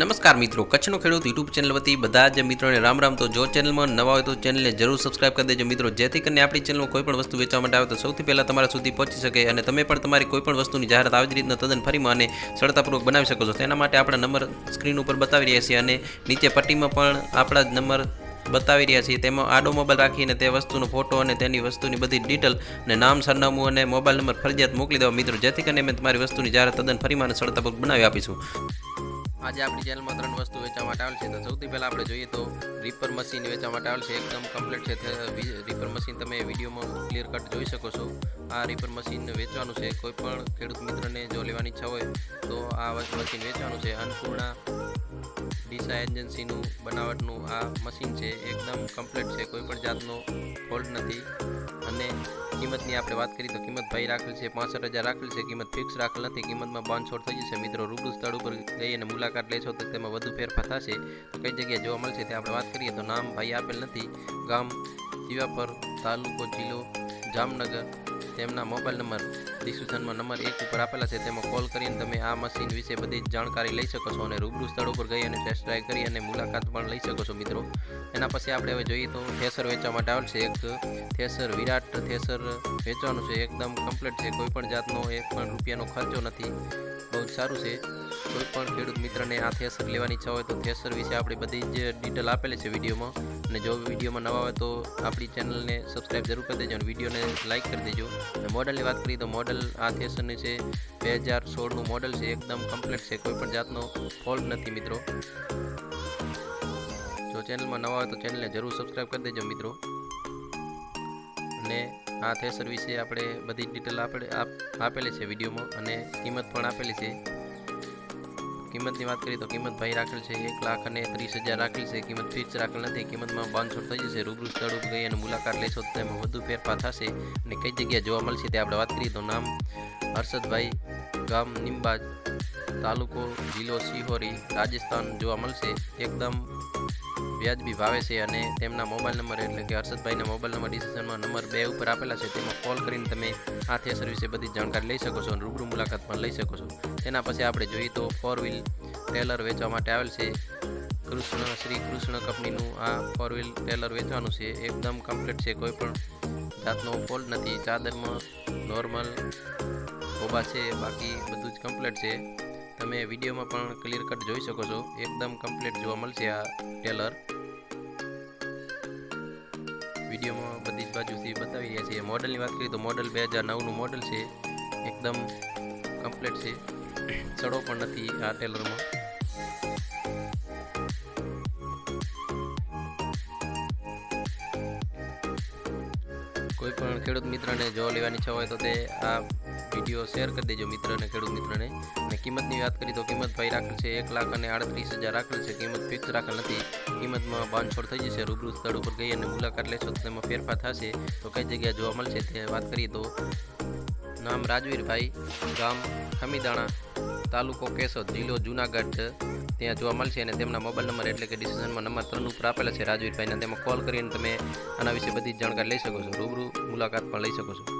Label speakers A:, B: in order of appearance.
A: નમસ્કાર મિત્રો, કચ્છનો ખેડૂત યુટ્યુબ ચેનલ વતી બધા જ મિત્રોને રામ રામ. તો જો ચેનલમાં નવા હોય તો ચેનલને જરૂર સબસ્ક્રાઇબ કરી દેજો મિત્રો. જેથી કરીને આપણી ચેનલમાં કોઈ પણ વસ્તુ વેચવા માટે આવે તો સૌથી પહેલાં તમારા સુધી પહોંચી શકે અને તમે પણ તમારી કોઈ પણ વસ્તુની જાહેરાત આવી જ રીતના તદ્દન ફરીમાં અને સરળતાપૂર્વક બનાવી શકો છો. તેના માટે આપણા નંબર સ્ક્રીન ઉપર બતાવી રહ્યા છીએ અને નીચે પટ્ટીમાં પણ આપણા જ નંબર બતાવી રહ્યા છીએ. તેમાં આડો મોબાઈલ રાખીને તે વસ્તુનો ફોટો અને તેની વસ્તુની બધી ડિટેલ અને નામ, સરનામું અને મોબાઈલ નંબર ફરજિયાત મોકલી દેવા મિત્રો. જેથી કરીને અમે તમારી વસ્તુની જાહેરાત તદ્દન ફરીમાં સરળતાપૂર્વક બનાવી આપીશું. આજે આપણી ચેનલમાં ત્રણ વસ્તુ વેચવા માટે આવેલ છે. તો સૌથી પહેલાં આપણે જોઈએ તો રીપર મશીન વેચવા માટે આવેલ છે. એકદમ કમ્પ્લીટ છે. રીપર મશીન તમે વિડીયોમાં ક્લિયર કટ જોઈ શકો છો. આ રીપર મશીન વેચવાનું છે. કોઈ પણ ખેડૂત મિત્રને જો લેવાની ઈચ્છા હોય તો આ મશીન વેચવાનું છે. અન્નપૂર્ણા ડીસા એજન્સીનું બનાવટનું આ મશીન છે, એકદમ કમ્પ્લીટ છે, કોઈ પણ જાતનો ફોલ્ટ નથી. અને કિંમતની આપણે વાત કરીએ તો કિંમત ભાઈ રાખેલ છે, પાસઠ હજાર રાખેલ છે, કિંમત ફિક્સ રાખેલ નથી, કિંમતમાં બાંધછોડ થઈ જશે. મિત્રો, રૂબરૂ સ્થળ ઉપર જઈ અને મુલાકાત લેશો તો તેમાં વધુ ફેરફાર થશે. તો કઈ જગ્યાએ જોવા મળશે તે આપણે વાત કરીએ તો નામ ભાઈ આપેલ નથી. ગામ જીવાપર તાલુકો જિલ્લો જામનગર. તેમના મોબાઈલ નંબર ડિસ્ક્રિપ્શનમાં નંબર એક ઉપર આપેલા છે. તેમાં કોલ કરીને તમે આ મશીન વિશે બધી જ જાણકારી લઈ શકો છો અને રૂબરૂ સ્થળ ઉપર ગઈ અને ટેસ્ટ ડ્રાઈવ કરી અને મુલાકાત પણ લઈ શકો છો મિત્રો. એના પછી આપણે હવે જોઈએ તો થેસર વેચવા માટે આવેલ છે એક થેસર વિરાટ થેસર વેચવાનું છે. એકદમ કમ્પ્લીટ છે. કોઈ પણ જાતનો એક પણ રૂપિયાનો ખર્ચો નથી. બહુ જ સારું છે. કોઈ પણ ખેડૂત મિત્રને આ થેસર લેવાની ઈચ્છા હોય તો થેસર વિશે આપણી બધી જ ડિટેલ આપેલી છે વિડીયોમાં. અને જો વિડીયોમાં નવા હોય તો આપણી ચેનલને સબસ્ક્રાઈબ જરૂર કરી દેજો અને વિડીયોને લાઇક કરી દેજો. અને મોડલની વાત કરીએ તો મોડલ આ થેસરની છે. બે હજાર સોળનું મોડલ છે. એકદમ કમ્પ્લીટ છે. કોઈ પણ જાતનો ફોલ્ટ નથી મિત્રો. જો ચેનલમાં નવા હોય તો ચેનલને જરૂર સબસ્ક્રાઈબ કરી દેજો મિત્રો. અને આ થેસર વિશે આપણે બધી ડિટેલ આપણે આપેલી છે વિડીયોમાં અને કિંમત પણ આપેલી છે. કિંમતની વાત કરીએ તો કિંમત ભાઈ રાખેલ છે, એક લાખ અને ત્રીસ હજાર રાખેલ છે, કિંમત ફિક્સ રાખેલ નથી, કિંમતમાં પાંચસો થઈ જશે, રૂબરૂ સ્થળ ઉપર ગઈ અને મુલાકાત લેશો તો તેમાં વધુ ફેરફાર થશે અને કઈ જગ્યાએ જોવા મળશે તે આપણે વાત કરીએ તો નામ હર્ષદભાઈ ગામ નિંબાજ તાલુકો જિલ્લો સિહોરી, રાજસ્થાન જોવા મળશે. એકદમ વ્યાજબી ભાવે છે અને તેમના મોબાઈલ નંબર એટલે કે હર્ષદભાઈના મોબાઈલ નંબર, ડિસ્ક્રિપ્શનમાં નંબર બે ઉપર આપેલા છે. તેમાં કોલ કરીને તમે આ થેસર વિશે બધી જાણકારી લઈ શકો છો અને રૂબરૂ મુલાકાત પણ લઈ શકો છો. તેના પછી આપણે જોઈએ તો ફોર વ્હીલ ટેલર વેચવા માટે આવેલ છે. કૃષ્ણ, શ્રી કૃષ્ણ કંપનીનું આ ફોર વ્હીલ ટેલર વેચવાનું છે. એકદમ કમ્પ્લીટ છે. કોઈ પણ જાતનો ફોલ્ટ નથી. ચાદરમાં નોર્મલ ખોબા છે. બાકી બધું જ કમ્પ્લીટ છે. તમે વિડીયોમાં પણ ક્લિયર કટ જોઈ શકો છો. એકદમ કમ્પ્લીટ જોવા મળશે આ ટેલર વિડીયોમાં બધી જ બાજુથી બતાવી રહ્યા છીએ. મોડલની વાત કરીએ તો મોડલ બે હજાર નવનું મોડલ છે. એકદમ કમ્પ્લીટ છે. સડો પણ નથી આ ટેલરમાં કોઈ પણ ખેડૂત મિત્રને જો લેવાની ઈચ્છા હોય તો તે આ વીડિયો શેર કરી દેજો મિત્રને, ખેડૂત મિત્રને. અને કિંમતની વાત કરીએ તો કિંમત ભાઈ રાખેલ છે એક લાખ અને આડત્રીસ હજાર રાખેલ છે. કિંમત ફિક્સ રાખેલ નથી. કિંમતમાં બાંધછોડ થઈ જશે. રૂબરૂ સ્થળ ઉપર ગઈ અને મુલાકાત લેશો તો તેમાં ફેરફાર થશે. તો કઈ જગ્યાએ જોવા મળશે તે વાત કરીએ તો નામ રાજવીરભાઈ ગામ ખમીદાણા, તાલુકો કેશોદ, જિલ્લો જુનાગઢ ત્યાં જોવા મળશે અને તેમના મોબાઈલ નંબર એટલે કે ડિસિઝનમાં નંબર ત્રણ ઉપર આપેલા છે. રાજવીરભાઈના તેમાં કોલ કરીને તમે આના વિશે બધી જાણકારી લઈ શકો છો. રૂબરૂ મુલાકાત પણ લઈ શકો છો.